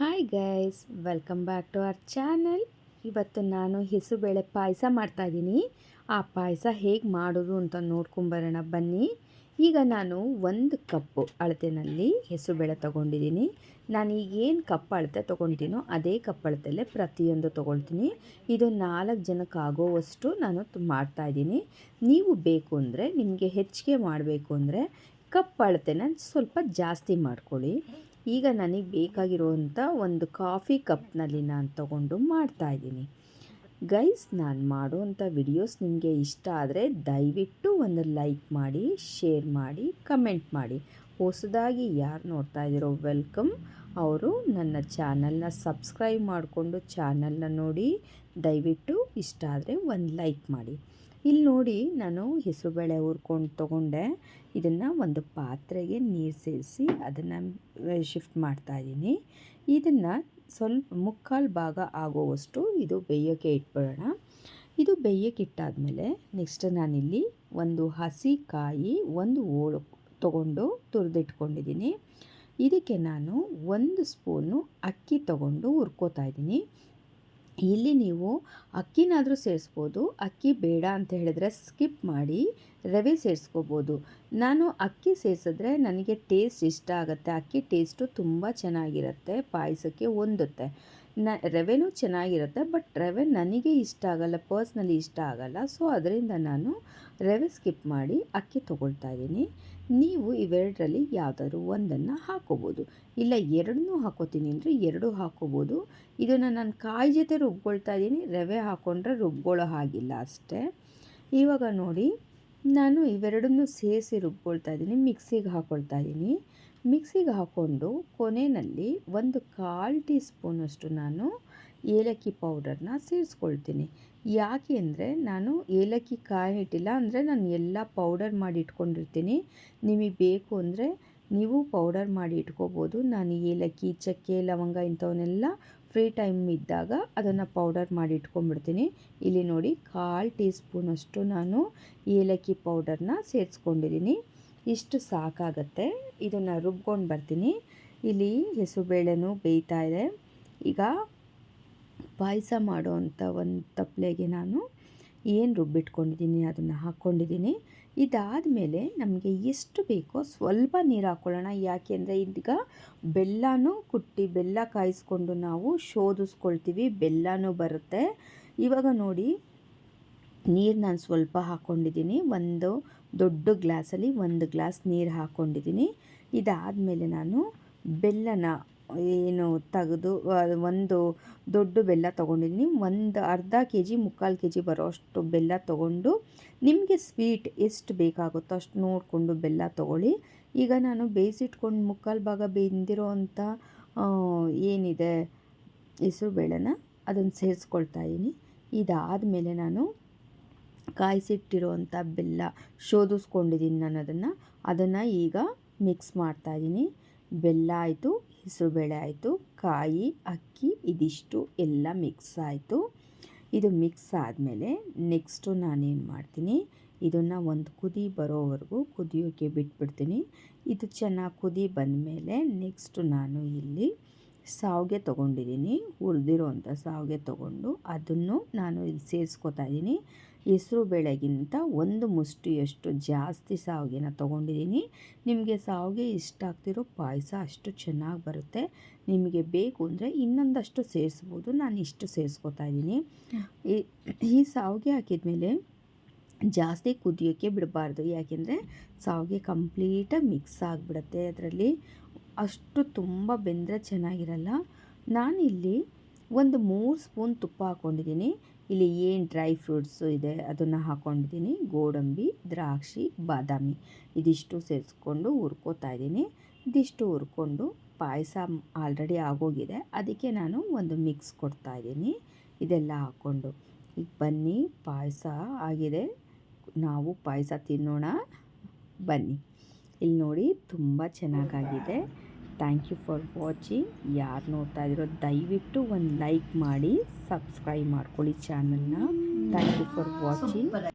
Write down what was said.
Hi guys welcome back to our channel ಇವತ್ತು ನಾನು ಹೆಸರುಬೇಳೆ ಪಾಯಸ ಮಾಡ್ತಾಯಿದ್ದೀನಿ ಆ ಪಾಯಸ ಹೇಗೆ ಮಾಡೋದು ಅಂತ ನೋಡ್ಕೊಂಬರೋಣ ಬನ್ನಿ. ಈಗ ನಾನು ಒಂದು ಕಪ್ಪು ಅಳತೆನಲ್ಲಿ ಹೆಸರುಬೇಳೆ ತೊಗೊಂಡಿದ್ದೀನಿ ನಾನು ಈಗ ಏನು ಕಪ್ ಅಳತೆ ತೊಗೊಳ್ತೀನೋ ಅದೇ ಕಪ್ ಅಳತೆಯಲ್ಲೇ ಪ್ರತಿಯೊಂದು ತೊಗೊಳ್ತೀನಿ. ಇದು ನಾಲ್ಕು ಜನಕ್ಕೆ ಆಗೋವಷ್ಟು ನಾನು ಮಾಡ್ತಾಯಿದ್ದೀನಿ ನೀವು ಬೇಕು ಅಂದರೆ ನಿಮಗೆ ಹೆಚ್ಚಿಗೆ ಮಾಡಬೇಕು ಅಂದರೆ ಕಪ್ ಅಳತೆನ ಸ್ವಲ್ಪ ಜಾಸ್ತಿ ಮಾಡ್ಕೊಳ್ಳಿ. ಈಗ ನನಗೆ ಬೇಕಾಗಿರುವಂಥ ಒಂದು ಕಾಫಿ ಕಪ್ನಲ್ಲಿ ನಾನು ತಗೊಂಡು ಮಾಡ್ತಾಯಿದ್ದೀನಿ ಗೈಸ್, ನಾನು ಮಾಡುವಂಥ ವಿಡಿಯೋಸ್ ನಿಮಗೆ ಇಷ್ಟ ಆದರೆ ದಯವಿಟ್ಟು ಒಂದು ಲೈಕ್ ಮಾಡಿ, ಶೇರ್ ಮಾಡಿ, ಕಮೆಂಟ್ ಮಾಡಿ. ಹೊಸದಾಗಿ ಯಾರು ನೋಡ್ತಾ ಇದ್ದೀರೋ, ವೆಲ್ಕಮ್. ಅವರು ನನ್ನ ಚಾನಲ್ನ ಸಬ್ಸ್ಕ್ರೈಬ್ ಮಾಡಿಕೊಂಡು ಚಾನಲ್ನ ನೋಡಿ. ದಯವಿಟ್ಟು ಇಷ್ಟ ಆದರೆ ಒಂದು ಲೈಕ್ ಮಾಡಿ. ಇಲ್ಲಿ ನೋಡಿ ನಾನು ಹೆಸರುಬೇಳೆ ಹುರ್ಕೊಂಡು ತೊಗೊಂಡೆ. ಇದನ್ನು ಒಂದು ಪಾತ್ರೆಗೆ ನೀರು ಸೇರಿಸಿ ಅದನ್ನು ಶಿಫ್ಟ್ ಮಾಡ್ತಾಯಿದ್ದೀನಿ ಇದನ್ನು ಸ್ವಲ್ಪ ಮುಕ್ಕಾಲು ಭಾಗ ಆಗೋವಷ್ಟು ಇದು ಬೇಯೋಕ್ಕೆ ಇಟ್ಬಿಡೋಣ. ಇದು ಬೇಯೋಕ್ಕೆ ಇಟ್ಟಾದಮೇಲೆ ನೆಕ್ಸ್ಟ್ ನಾನಿಲ್ಲಿ ಒಂದು ಹಸಿ ಕಾಯಿ ಒಂದು ಓಳು ತೊಗೊಂಡು ತುರಿದಿಟ್ಕೊಂಡಿದ್ದೀನಿ ಇದಕ್ಕೆ ನಾನು ಒಂದು ಸ್ಪೂನು ಅಕ್ಕಿ ತಗೊಂಡು ಹುರ್ಕೋತಾ ಇದ್ದೀನಿ ಇಲ್ಲಿ ನೀವು ಅಕ್ಕಿನಾದರೂ ಸೇರಿಸ್ಬೋದು, ಅಕ್ಕಿ ಬೇಡ ಅಂತ ಹೇಳಿದ್ರೆ ಸ್ಕಿಪ್ ಮಾಡಿ ರವೆ ಸೇರಿಸ್ಕೋಬೋದು. ನಾನು ಅಕ್ಕಿ ಸೇರಿಸಿದ್ರೆ ನನಗೆ ಟೇಸ್ಟ್ ಇಷ್ಟ ಆಗುತ್ತೆ, ಅಕ್ಕಿ ಟೇಸ್ಟು ತುಂಬ ಚೆನ್ನಾಗಿರುತ್ತೆ, ಪಾಯಸಕ್ಕೆ ಹೊಂದುತ್ತೆ. ನ, ರವೆನೂ ಚೆನ್ನಾಗಿರುತ್ತೆ, ಬಟ್ ರವೆ ನನಗೆ ಇಷ್ಟ ಆಗಲ್ಲ, ಪರ್ಸ್ನಲಿ ಇಷ್ಟ ಆಗಲ್ಲ. ಸೊ, ಅದರಿಂದ ನಾನು ರವೆ ಸ್ಕಿಪ್ ಮಾಡಿ ಅಕ್ಕಿ ತೊಗೊಳ್ತಾ ಇದ್ದೀನಿ. ನೀವು ಇವೆರಡರಲ್ಲಿ ಯಾವುದಾದ್ರು ಒಂದನ್ನು ಹಾಕೋಬೋದು. ಇಲ್ಲ, ಎರಡನ್ನೂ ಹಾಕೋತೀನಿ ಅಂದರೆ ಎರಡೂ ಹಾಕೋಬೋದು. ಇದನ್ನು ನಾನು ಕಾಯಿ ಜೊತೆ ರುಬ್ಕೊಳ್ತಾ ಇದ್ದೀನಿ, ರವೆ ಹಾಕ್ಕೊಂಡ್ರೆ ರುಬ್ಕೊಳ್ಳೋ ಹಾಗಿಲ್ಲ ಅಷ್ಟೇ. ಇವಾಗ ನೋಡಿ, ನಾನು ಇವೆರಡನ್ನೂ ಸೇರಿಸಿ ರುಬ್ಕೊಳ್ತಾ ಇದ್ದೀನಿ, ಮಿಕ್ಸಿಗೆ ಹಾಕ್ಕೊಳ್ತಾ ಇದ್ದೀನಿ. ಮಿಕ್ಸಿಗೆ ಹಾಕ್ಕೊಂಡು ಕೊನೆಯಲ್ಲಿ ಒಂದು ಕಾಲು ಟೀ ಸ್ಪೂನಷ್ಟು ನಾನು ಏಲಕ್ಕಿ ಪೌಡರ್ನ ಸೇರಿಸ್ಕೊಳ್ತೀನಿ. ಯಾಕೆ ಅಂದರೆ ನಾನು ಏಲಕ್ಕಿ ಕಾಯಿ ಇಟ್ಟಿಲ್ಲ ಅಂದರೆ ನಾನು ಎಲ್ಲ ಪೌಡರ್ ಮಾಡಿ ಇಟ್ಕೊಂಡಿರ್ತೀನಿ. ನಿಮಗೆ ಬೇಕು ಅಂದರೆ ನೀವು ಪೌಡರ್ ಮಾಡಿ ಇಟ್ಕೋಬೋದು. ನಾನು ಏಲಕ್ಕಿ, ಚಕ್ಕೆ, ಲವಂಗ ಇಂಥವನ್ನೆಲ್ಲ ಫ್ರೀ ಟೈಮ್ ಇದ್ದಾಗ ಅದನ್ನು ಪೌಡರ್ ಮಾಡಿ ಇಟ್ಕೊಂಡ್ಬಿಡ್ತೀನಿ. ಇಲ್ಲಿ ನೋಡಿ ಕಾಲು ಟೀ ಸ್ಪೂನಷ್ಟು ನಾನು ಏಲಕ್ಕಿ ಪೌಡರ್ನ ಸೇರಿಸ್ಕೊಂಡಿದ್ದೀನಿ. ಇಷ್ಟು ಸಾಕಾಗತ್ತೆ. ಇದನ್ನು ರುಬ್ಕೊಂಡು ಬರ್ತೀನಿ. ಇಲ್ಲಿ ಹೆಸರುಬೇಳೆನೂ ಬೇಯ್ತಾ ಇದೆ. ಈಗ ಪಾಯಸ ಮಾಡೋವಂಥ ಒಂದು ತಪ್ಪಲೆಗೆ ನಾನು ಏನು ರುಬ್ಬಿಟ್ಕೊಂಡಿದ್ದೀನಿ ಅದನ್ನು ಹಾಕ್ಕೊಂಡಿದ್ದೀನಿ. ಇದಾದಮೇಲೆ ನಮಗೆ ಎಷ್ಟು ಬೇಕೋ ಸ್ವಲ್ಪ ನೀರು ಹಾಕ್ಕೊಳ್ಳೋಣ ಯಾಕೆಂದರೆ ಈಗ ಬೆಲ್ಲನೂ ಕುಟ್ಟಿ ಬೆಲ್ಲ ಕಾಯಿಸ್ಕೊಂಡು ನಾವು ಶೋಧಿಸ್ಕೊಳ್ತೀವಿ. ಬೆಲ್ಲನೂ ಬರುತ್ತೆ. ಇವಾಗ ನೋಡಿ ನೀರು ನಾನು ಸ್ವಲ್ಪ ಹಾಕ್ಕೊಂಡಿದ್ದೀನಿ ಒಂದು ದೊಡ್ಡ ಗ್ಲಾಸಲ್ಲಿ ಒಂದು ಗ್ಲಾಸ್ ನೀರು ಹಾಕ್ಕೊಂಡಿದ್ದೀನಿ ಇದಾದಮೇಲೆ ನಾನು ಬೆಲ್ಲನ ಏನು ತೆಗೆದು ಒಂದು ದೊಡ್ಡ ಬೆಲ್ಲ ತೊಗೊಂಡಿದ್ದೀನಿ. ಒಂದು ಅರ್ಧ ಕೆ ಜಿ ಮುಕ್ಕಾಲು ಕೆ ಜಿ ಬರೋಷ್ಟು ಬೆಲ್ಲ ತೊಗೊಂಡು, ನಿಮಗೆ ಸ್ವೀಟ್ ಎಷ್ಟು ಬೇಕಾಗುತ್ತೋ ಅಷ್ಟು ನೋಡಿಕೊಂಡು ಬೆಲ್ಲ ತೊಗೊಳ್ಳಿ. ಈಗ ನಾನು ಬೇಯಿಸಿಟ್ಕೊಂಡು ಮುಕ್ಕಾಲು ಭಾಗ ಬೆಂದಿರೋ ಅಂಥ ಏನಿದೆ ಹೆಸರು ಬೇಳೆನ ಅದನ್ನು ಸೇರಿಸ್ಕೊಳ್ತಾ ಇದ್ದೀನಿ ಇದಾದಮೇಲೆ ನಾನು ಕಾಯಿಸಿಟ್ಟಿರುವಂಥ ಬೆಲ್ಲ ಶೋಧಿಸ್ಕೊಂಡಿದ್ದೀನಿ ನಾನು ಅದನ್ನು ಅದನ್ನು ಈಗ ಮಿಕ್ಸ್ ಮಾಡ್ತಾಯಿದ್ದೀನಿ ಬೆಲ್ಲ ಆಯಿತು, ಹೆಸರುಬೇಳೆ ಆಯಿತು, ಕಾಯಿ, ಅಕ್ಕಿ, ಇದಿಷ್ಟು ಎಲ್ಲ ಮಿಕ್ಸ್ ಆಯಿತು. ಇದು ಮಿಕ್ಸ್ ಆದಮೇಲೆ ನೆಕ್ಸ್ಟು ನಾನೇನು ಮಾಡ್ತೀನಿ, ಇದನ್ನು ಒಂದು ಕುದಿ ಬರೋವರೆಗೂ ಕುದಿಯೋಕ್ಕೆ ಬಿಟ್ಬಿಡ್ತೀನಿ. ಇದು ಚೆನ್ನಾಗಿ ಕುದಿ ಬಂದಮೇಲೆ ನೆಕ್ಸ್ಟು ನಾನು ಇಲ್ಲಿ ಸಾವಿಗೆ ತೊಗೊಂಡಿದ್ದೀನಿ ಹುರಿದಿರೋಂಥ ಸಾವಿಗೆ ತೊಗೊಂಡು ಅದನ್ನು ನಾನು ಇಲ್ಲಿ ಸೇರಿಸ್ಕೊತಾ ಇದ್ದೀನಿ. ಹೆಸರು ಬೇಳೆಗಿಂತ ಒಂದು ಮುಷ್ಟಿಯಷ್ಟು ಜಾಸ್ತಿ ಸಾವಿಗೆನ ತೊಗೊಂಡಿದ್ದೀನಿ. ನಿಮಗೆ ಸಾವಿಗೆ ಇಷ್ಟ ಆಗ್ತಿರೋ ಪಾಯಸ ಅಷ್ಟು ಚೆನ್ನಾಗಿ ಬರುತ್ತೆ. ನಿಮಗೆ ಬೇಕು ಅಂದರೆ ಇನ್ನೊಂದಷ್ಟು ಸೇರಿಸ್ಬೋದು. ನಾನು ಇಷ್ಟು ಸೇರಿಸ್ಕೊತಾ ಇದ್ದೀನಿ. ಈ ಸಾವಿಗೆ ಹಾಕಿದ್ಮೇಲೆ ಜಾಸ್ತಿ ಕುದಿಯೋಕ್ಕೆ ಬಿಡಬಾರ್ದು. ಯಾಕೆಂದರೆ ಸಾವಿಗೆ ಕಂಪ್ಲೀಟಾಗಿ ಮಿಕ್ಸ್ ಆಗಿಬಿಡುತ್ತೆ ಅದರಲ್ಲಿ. ಅಷ್ಟು ತುಂಬ ಬೆಂದರೆ ಚೆನ್ನಾಗಿರಲ್ಲ. ನಾನಿಲ್ಲಿ ಒಂದು ಮೂರು ಸ್ಪೂನ್ ತುಪ್ಪ ಹಾಕ್ಕೊಂಡಿದ್ದೀನಿ ಇಲ್ಲಿ ಏನು ಡ್ರೈ ಫ್ರೂಟ್ಸು ಇದೆ ಅದನ್ನು ಹಾಕ್ಕೊಂಡಿದ್ದೀನಿ ಗೋಡಂಬಿ, ದ್ರಾಕ್ಷಿ, ಬಾದಾಮಿ. ಇದಿಷ್ಟು ಸೇರಿಸ್ಕೊಂಡು ಹುರ್ಕೋತಾ ಇದ್ದೀನಿ. ಇದಿಷ್ಟು ಹುರ್ಕೊಂಡು ಪಾಯಸ ಆಲ್ರೆಡಿ ಆಗೋಗಿದೆ. ಅದಕ್ಕೆ ನಾನು ಒಂದು ಮಿಕ್ಸ್ ಕೊಡ್ತಾ ಇದ್ದೀನಿ. ಇದೆಲ್ಲ ಹಾಕ್ಕೊಂಡು. ಈಗ ಬನ್ನಿ, ಪಾಯಸ ಆಗಿದೆ. ನಾವು ಪಾಯಸ ತಿನ್ನೋಣ. ಬನ್ನಿ. ಇಲ್ಲಿ ನೋಡಿ ತುಂಬ ಚೆನ್ನಾಗಾಗಿದೆ. ಥ್ಯಾಂಕ್ ಯು ಫಾರ್ ವಾಚಿಂಗ್ ಯಾರು ನೋಡ್ತಾ ಇದ್ದೀರೋ ದಯವಿಟ್ಟು ಒಂದು ಲೈಕ್ ಮಾಡಿ ಸಬ್ಸ್ಕ್ರೈಬ್ ಮಾಡ್ಕೊಳ್ಳಿ ಚಾನಲ್ನ ಥ್ಯಾಂಕ್ ಯು ಫಾರ್ ವಾಚಿಂಗ್